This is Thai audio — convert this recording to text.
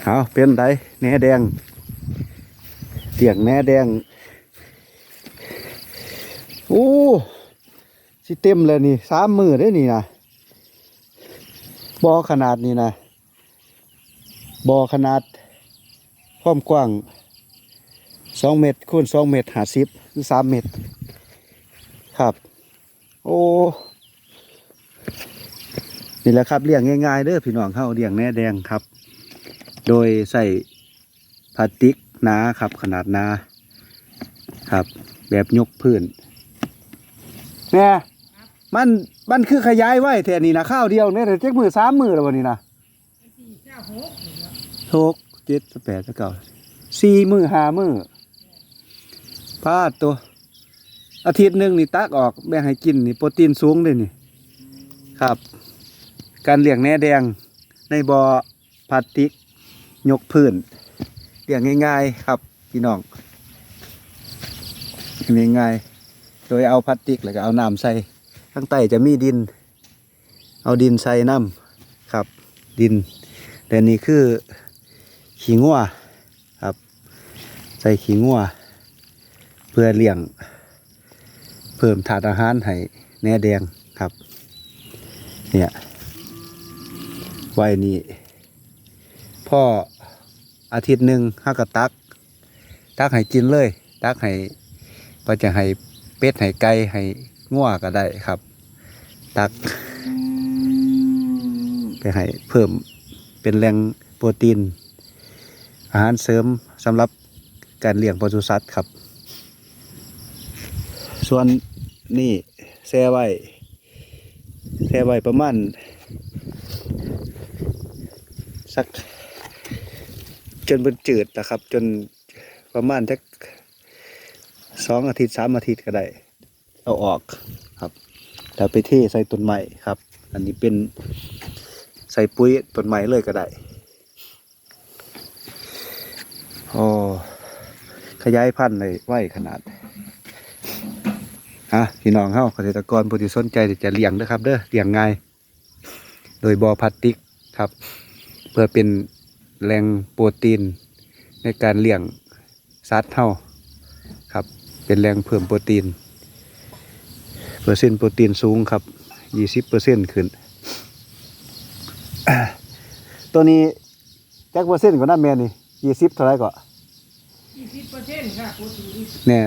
เอาเป็นไดแหนแดงเตียงแหนแดง โอ้สิเต็มเลยนี่สามมือได้นี่นะบอขนาดนี้นะบอขนาดความกว้างสองเมตรคูณสองเมตรห้าสิบหรือสามเมตร ครับ โอ้นี่แหละครับเลี้ยงง่ายๆเด้อพี่น้องเข้าเลี้ยงแน่แดงครับ โดยใส่พลาสติกหนาครับ ขนาดหนาครับ แบบยกพื้นแน่มันมันคือขยายไว้แท่นี้นะข้าวเดียวเนี่ยแต่เจ๊กมือสามมือแล้ววันนี้นะหกเจ็ดแปดเก้าสี่มือห้ามือพลาดตัว อาทิตย์หนึ่งนี่ตักออกแบ่งให้กินนี่โปรตีนสูงเลยนี่ ครับ การเลี้ยงแหน่แดงในบ่อพลาสติก ยกพื้นเลี้ยงง่าย ๆ ครับ พี่น้องมีงง่ายๆโดยเอาพลาสติกแล้วก็เอาน้ำใส่ข้างใต้จะมีดิน เอาดินใส่น้ำครับ ดิน แต่นี่คือขี้งัวครับ ใส่ขี้งัวเพื่อเลี้ยง เพิ่มถาดอาหารให้แหน่แดงครับ เนี่ยไว้นี่พ่อ อาทิตย์หนึ่งห้ากระตัก ตักให้กินเลย ตักให้ก็จะให้เป็ดให้ไก่ให้ง่วก็ได้ครับ ตัก ไปให้เพิ่มเป็นแหล่งโปรตีน อาหารเสริมสำหรับการเลี้ยงปศุสัตว์ครับ ส่วนนี่แช่ไว้แช่ไว้ประมาณสัก จนเป็นจืดนะครับ จนประมาณสักสองอาทิตย์สามอาทิตย์ก็ได้ เอาออกครับแล้วไปเทใส่ต้นไม้ครับ อันนี้เป็นใส่ปุ๋ยต้นไม้เลยก็ได้โอ้ขยายพันธุ์เลยไว้ขนาดฮะพี่น้องเฮาเกษตรกรผู้ที่สนใจจะเลี้ยงนะครับ เด้อเลี้ยงง่าย โดยบ่อพลาสติกครับ เพื่อเป็น แหล่งโปรตีนในการเลี้ยงสัตว์เฮาครับ เป็นแหล่งเพิ่มโปรตีน เปอร์เซ็นต์โปรตีนสูงครับยี่สิบเปอร์เซ็นต์ขึ้น ตัวนี้จักเปอร์เซ็นต์กว่านั้นแม่นี่ยี่สิบเท่าไหรก็ยี่สิบเปอร์เซ็นต์ค่ะโปรตีนเนี่ย